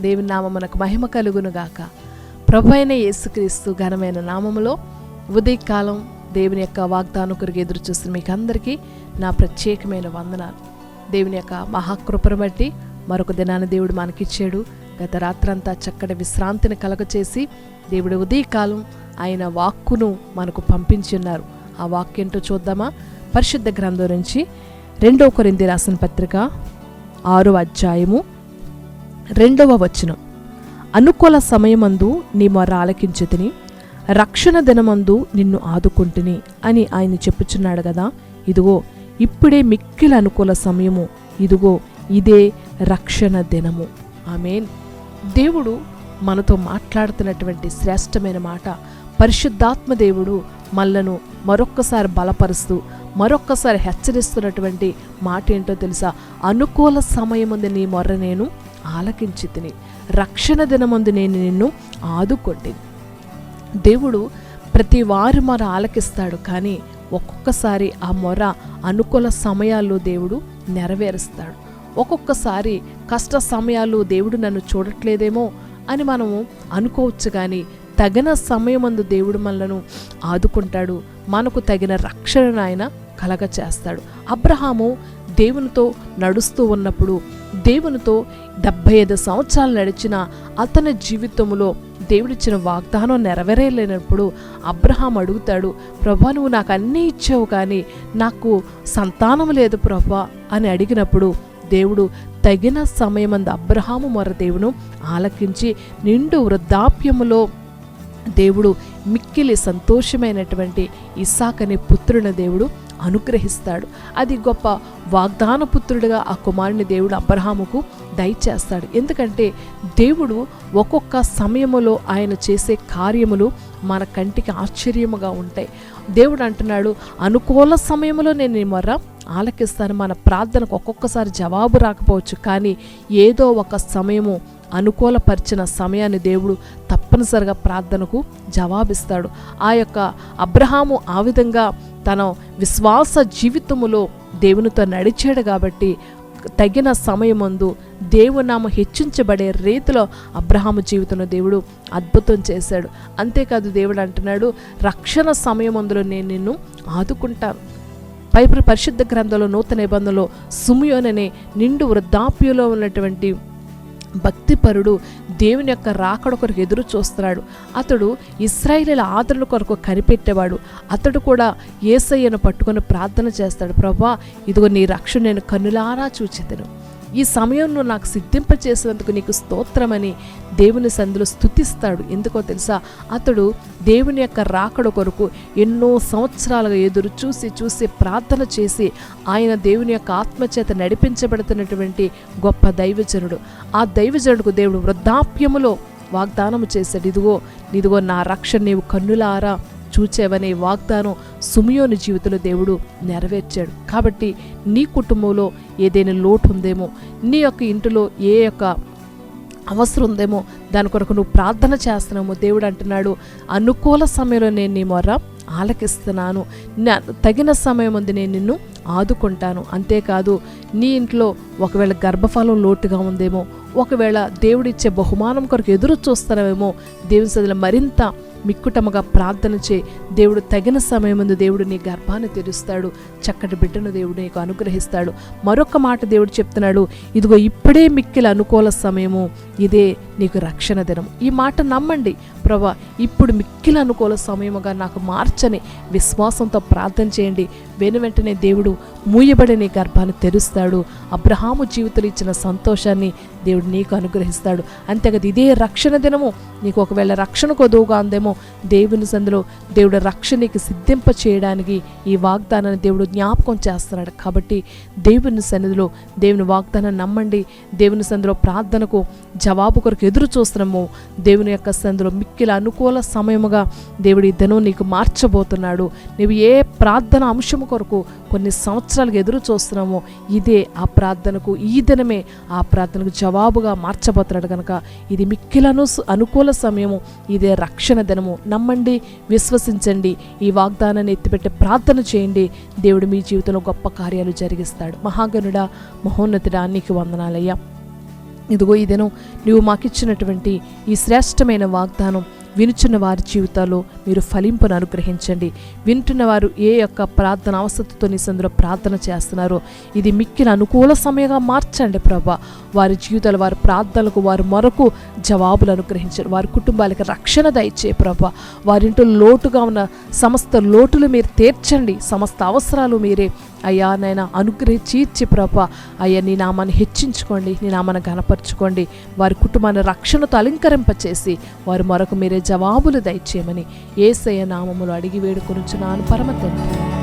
దేవుని నామమునకు మహిమ కలుగునుగాక ప్రభు అయిన యేసుక్రీస్తు ఘనమైన నామములో ఉదయకాలం దేవుని యొక్క వాగ్దానం కొరకు ఎదురు చూస్తున్న మీకు అందరికీ నా ప్రత్యేకమైన వందనాలు. దేవుని యొక్క మహాకృపను బట్టి మరొక దినాన్ని దేవుడు మనకిచ్చాడు. గత రాత్రంతా చక్కటి విశ్రాంతిని కలగచేసి దేవుడు ఉదయకాలం ఆయన వాక్కును మనకు పంపించున్నారు ఆ వాక్యంటో చూద్దామా? పరిశుద్ధ గ్రంథం నుంచి రెండో కొరింది రాసిన పత్రిక ఆరు అధ్యాయము రెండవ వచనం. అనుకూల సమయమందు నీ మొర రక్షణ దినమందు నిన్ను ఆదుకుంటుని అని ఆయన చెప్పుచున్నాడు కదా. ఇదిగో ఇప్పుడే మిక్కిల అనుకూల సమయము. ఇదిగో ఇదే రక్షణ దినము. ఆమెన్. దేవుడు మనతో మాట్లాడుతున్నటువంటి శ్రేష్టమైన మాట. పరిశుద్ధాత్మ దేవుడు మళ్ళను మరొక్కసారి బలపరుస్తూ మరొక్కసారి హెచ్చరిస్తున్నటువంటి మాట ఏంటో తెలుసా? అనుకూల సమయముంది నీ మొర్ర నేను ఆలకించి తిని రక్షణ దినమందు నేను నిన్ను ఆదుకొంటిని. దేవుడు ప్రతి వారు మన ఆలకిస్తాడు కానీ ఒక్కొక్కసారి ఆ మొర అనుకూల సమయాల్లో దేవుడు నెరవేరుస్తాడు. ఒక్కొక్కసారి కష్ట సమయాల్లో దేవుడు నన్ను చూడట్లేదేమో అని మనము అనుకోవచ్చు కానీ తగిన సమయమందు దేవుడు మనలను ఆదుకుంటాడు. మనకు తగిన రక్షణను ఆయన కలగ చేస్తాడు అబ్రహాము దేవునితో నడుస్తూ ఉన్నప్పుడు దేవునితో డెబ్భై ఐదు సంవత్సరాలు నడిచిన అతని జీవితంలో దేవుడిచ్చిన వాగ్దానం నెరవేరలేనప్పుడు అబ్రహాం అడుగుతాడు ప్రభా నువ్వు నాకు అన్నీ ఇచ్చావు కానీ నాకు సంతానం లేదు ప్రభా అని అడిగినప్పుడు దేవుడు తగిన సమయమందు అబ్రహాము మొర దేవును ఆలకించి నిండు వృద్ధాప్యములో దేవుడు మిక్కిలి సంతోషమైనటువంటి ఇస్సాకనే పుత్రుని దేవుడు అనుగ్రహిస్తాడు. అది గొప్ప వాగ్దానపుత్రుడిగా ఆ కుమారుని దేవుడు అబ్రహాముకు దయచేస్తాడు. ఎందుకంటే దేవుడు ఒక్కొక్క సమయములో ఆయన చేసే కార్యములు మన కంటికి ఆశ్చర్యముగా ఉంటాయి. దేవుడు అంటున్నాడు అనుకూల సమయంలో నేను నీ మొర్ర ఆలకిస్తాను. మన ప్రార్థనకు ఒక్కొక్కసారి జవాబు రాకపోవచ్చు. కానీ ఏదో ఒక సమయము అనుకూలపరిచిన సమయాన్ని దేవుడు తప్పనిసరిగా ప్రార్థనకు జవాబిస్తాడు. ఆ యొక్క అబ్రహాము ఆ విధంగా తన విశ్వాస జీవితములో దేవునితో నడిచాడు కాబట్టి తగిన సమయమందు దేవునామ హెచ్చించబడే రీతిలో అబ్రహాము జీవితంలో దేవుడు అద్భుతం చేశాడు. అంతేకాదు దేవుడు అంటున్నాడు రక్షణ సమయమందులో నేను నిన్ను ఆదుకుంటాను. పైపు పరిశుద్ధ గ్రంథంలో నూతన నిబంధనలో సుమియోననే నిండు వృద్ధాప్యంలో ఉన్నటువంటి భక్తిపరుడు దేవుని యొక్క రాకడ కొరకు ఎదురు చూస్తున్నాడు. అతడు ఇస్రాయిలీల ఆదరణ కొరకు కనిపెట్టేవాడు. అతడు కూడా ఏసయ్యను పట్టుకొని ప్రార్థన చేస్తాడు. ప్రభా ఇదిగో నీ రక్షణ నేను కన్నులారా చూచెదను. ఈ సమయంలో నాకు సిద్ధింపచేసినందుకు నీకు స్తోత్రమని దేవుని సందులో స్థుతిస్తాడు ఎందుకో తెలుసా? అతడు దేవుని యొక్క రాకడ కొరకు ఎన్నో సంవత్సరాలుగా ఎదురు చూసి చూసి ప్రార్థన చేసి ఆయన దేవుని యొక్క ఆత్మచేత నడిపించబడుతున్నటువంటి గొప్ప దైవజనుడు. ఆ దైవజనుడికి దేవుడు వృద్ధాప్యములో వాగ్దానము చేశాడు. ఇదిగో ఇదిగో నా రక్షణ నీవు కన్నులారా. చూచేవనే వాగ్దానం సుమియోని జీవితంలో దేవుడు నెరవేర్చాడు. కాబట్టి నీ కుటుంబంలో ఏదైనా లోటు ఉందేమో నీ యొక్క ఇంటిలో ఏ యొక్క అవసరం ఉందేమో దాని కొరకు నువ్వు ప్రార్థన చేస్తున్నామో దేవుడు అంటున్నాడు. అనుకూల సమయంలో నేను నీ మొర్ర ఆలకిస్తున్నాను. నా- తగిన సమయం ఉంది నేను నిన్ను ఆదుకుంటాను. అంతేకాదు నీ ఇంట్లో ఒకవేళ గర్భఫలం లోటుగా ఉందేమో ఒకవేళ దేవుడిచ్చే బహుమానం కొరకు ఎదురు చూస్తున్నావేమో దేవుని సదిలో మరింత మిక్కుటముగా ప్రార్థన చే దేవుడు తగిన సమయముందు దేవుడు నీ గర్భాన్ని తెరుస్తాడు. చక్కటి బిడ్డను దేవుడు నీకు అనుగ్రహిస్తాడు. మరొక మాట దేవుడు చెప్తున్నాడు. ఇదిగో ఇప్పుడే మిక్కిల అనుకూల సమయము. ఇదే నీకు రక్షణ దినం ఈ మాట నమ్మండి. ప్రభా ఇప్పుడు మిక్కిల అనుకూల సమయముగా నాకు మార్చని విశ్వాసంతో ప్రార్థన చేయండి. వెను వెంటనే దేవుడు మూయబడి నీ గర్భాన్ని తెరుస్తాడు. అబ్రహాము జీవితంలో ఇచ్చిన సంతోషాన్ని దేవుడు నీకు అనుగ్రహిస్తాడు. అంతేకాదు ఇదే రక్షణ దినము. నీకు ఒకవేళ రక్షణ కొదువుగా ఉందేమో దేవుని సందులో దేవుడు రక్షణకి సిద్ధింప చేయడానికి ఈ వాగ్దానాన్ని దేవుడు జ్ఞాపకం చేస్తున్నాడు. కాబట్టి దేవుని సన్నిధిలో దేవుని వాగ్దానాన్ని నమ్మండి. దేవుని సందులో ప్రార్థనకు జవాబు కొరకు ఎదురు చూస్తున్నాము. దేవుని యొక్క సందులో మిక్కిల అనుకూల సమయముగా దేవుడు ఈ దినం నీకు మార్చబోతున్నాడు. నీవు ఏ ప్రార్థన అంశము కొరకు కొన్ని సంవత్సరాలకు ఎదురు చూస్తున్నామో ఇదే ఆ ప్రార్థనకు ఈ దినమే ఆ ప్రార్థనకు జవాబుగా మార్చబోతున్నాడు కనుక ఇది మిక్కిలను అనుకూల సమయము. ఇదే రక్షణ దినము. నమ్మండి విశ్వసించండి ఈ వాగ్దానాన్ని ఎత్తిపెట్టి ప్రార్థన చేయండి. దేవుడు మీ జీవితంలో గొప్ప కార్యాలు జరిగిస్తాడు. మహాగనుడ మహోన్నతుడా నీకు వందనాలయ్యా. ఇదిగో ఈ దినం నువ్వు మాకిచ్చినటువంటి ఈ శ్రేష్టమైన వాగ్దానం. వినుచున్న వారి జీవితాల్లో మీరు ఫలింపును అనుగ్రహించండి. వింటున్న వారు ఏ యొక్క ప్రార్థన అవసరతతో నిసందులో ప్రార్థన చేస్తున్నారో ఇది మిక్కిన అనుకూల సమయంగా మార్చండి ప్రభా. వారి జీవితాలు వారి ప్రార్థనలకు వారి మొరకు జవాబులు అనుగ్రహించండి వారి కుటుంబాలకు రక్షణ దయచే ప్రభా. వారింట్లో లోటుగా ఉన్న సమస్త లోటులు మీరు తీర్చండి. సమస్త అవసరాలు మీరే. అయ్యా నైనా అనుగ్రహించి ఇచ్చి ప్రభ. అయ్యా నీ నామాన్ని హెచ్చించుకోండి. నీ నామాన్ని గనపరచుకోండి వారి కుటుంబాన్ని రక్షణతో అలంకరింపచేసి వారి మరొక మీరే జవాబులు దయచేయమని ఏసయ్య నామములు అడిగి వేడుకొనుచున్నాను. పరమ తండ్రి.